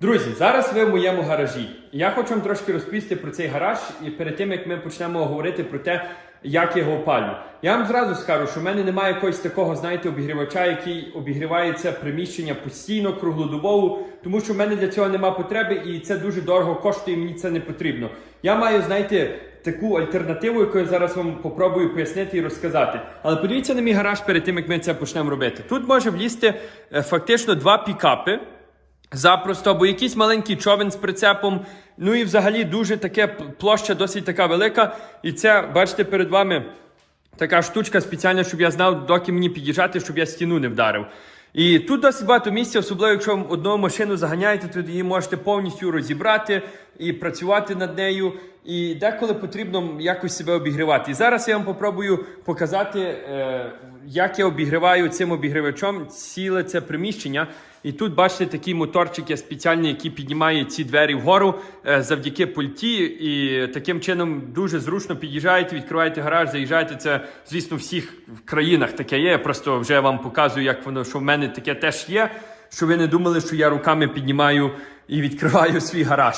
Друзі, зараз ви в моєму гаражі. Я хочу вам трошки розповісти про цей гараж і перед тим як ми почнемо говорити про те, як його опалю. Я вам зразу скажу, що в мене немає якогось такого, знаєте, обігрівача, який обігріває це приміщення постійно, круглодобово, тому що в мене для цього немає потреби, і це дуже дорого коштує, і мені це не потрібно. Я маю, знаєте, таку альтернативу, яку я зараз вам попробую пояснити і розказати. Але подивіться на мій гараж перед тим, як ми це почнемо робити. Тут може влізти е, фактично два пікапи. Запросто, або якийсь маленький човен з прицепом. Ну і взагалі дуже таке площа досить така велика. І це, бачите, перед вами така штучка спеціальна, щоб я знав, доки мені під'їжджати, щоб я стіну не вдарив. І тут досить багато місця, особливо якщо вам одну машину заганяєте, то її можете повністю розібрати і працювати над нею. І деколи потрібно якось себе обігрівати. І зараз я вам попробую показати, е, як я обігріваю цим обігрівачом ціле це приміщення. І тут бачите такий моторчик є спеціальний, який піднімає ці двері вгору е, завдяки пульті. І таким чином дуже зручно під'їжджаєте, відкриваєте гараж, заїжджаєте. Це, звісно, в всіх країнах таке є. Я просто вже вам показую, як воно, що в мене таке теж є. Щоб ви не думали, що я руками піднімаю і відкриваю свій гараж.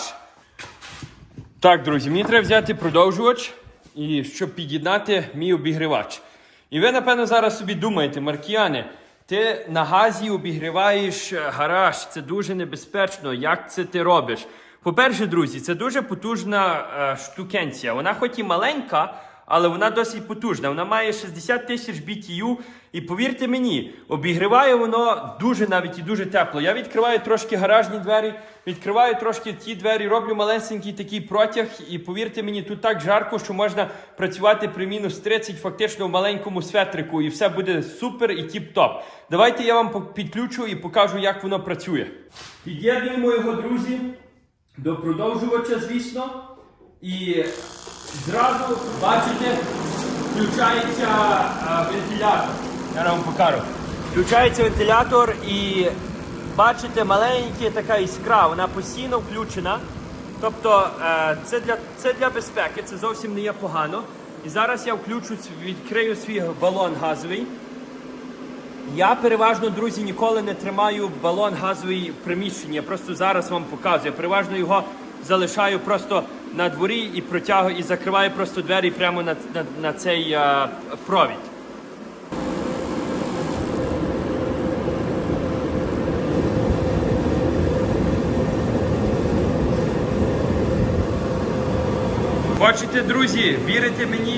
Так, друзі, мені треба взяти продовжувач, і щоб під'єднати мій обігрівач. І ви, напевно, зараз собі думаєте, Маркіяне, ти на газі обігріваєш е, гараж, це дуже небезпечно. Як це ти робиш? По-перше, друзі, це дуже потужна е, штукенція. Вона хоч і маленька, але вона досить потужна. Вона має 60 тисяч BTU. І повірте мені, обігріває воно дуже навіть і дуже тепло. Я відкриваю трошки гаражні двері, відкриваю трошки ті двері, роблю малесенький такий протяг. І повірте мені, тут так жарко, що можна працювати при мінус 30 фактично в маленькому светрику, і все буде супер і тіп-топ. Давайте я вам підключу і покажу, як воно працює. Під'єднуємо його, друзі, до продовжувача, звісно. І зразу бачите, включається вентилятор. Я вам покажу. Включається вентилятор і бачите, маленька така іскра, вона постійно включена. Тобто е, це, для, це для безпеки, це зовсім не є погано. І зараз я включу, відкрию свій балон газовий. Я переважно, друзі, ніколи не тримаю балон газовий в приміщенні. Я просто зараз вам показую. Я переважно його залишаю просто на дворі і протягую і закриваю просто двері прямо на, на, на цей а, провід. Бачите, друзі, вірите мені?